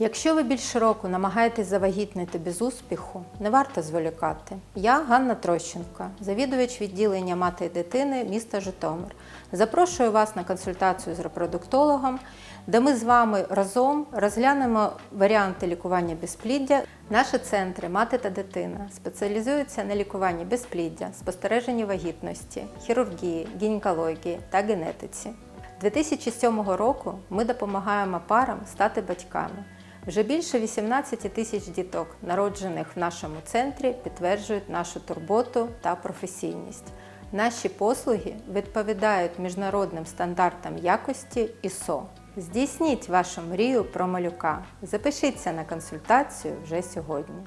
Якщо ви більше року намагаєтесь завагітнити без успіху, не варто зволікати. Я Ганна Трощенко, завідувач відділення мати і дитини міста Житомир. Запрошую вас на консультацію з репродуктологом, де ми з вами разом розглянемо варіанти лікування безпліддя. Наші центри мати та дитина спеціалізуються на лікуванні безпліддя, спостереженні вагітності, хірургії, гінекології та генетиці. 2007 року ми допомагаємо парам стати батьками. Вже більше 18 тисяч діток, народжених в нашому центрі, підтверджують нашу турботу та професійність. Наші послуги відповідають міжнародним стандартам якості ІСО. Здійсніть вашу мрію про малюка. Запишіться на консультацію вже сьогодні.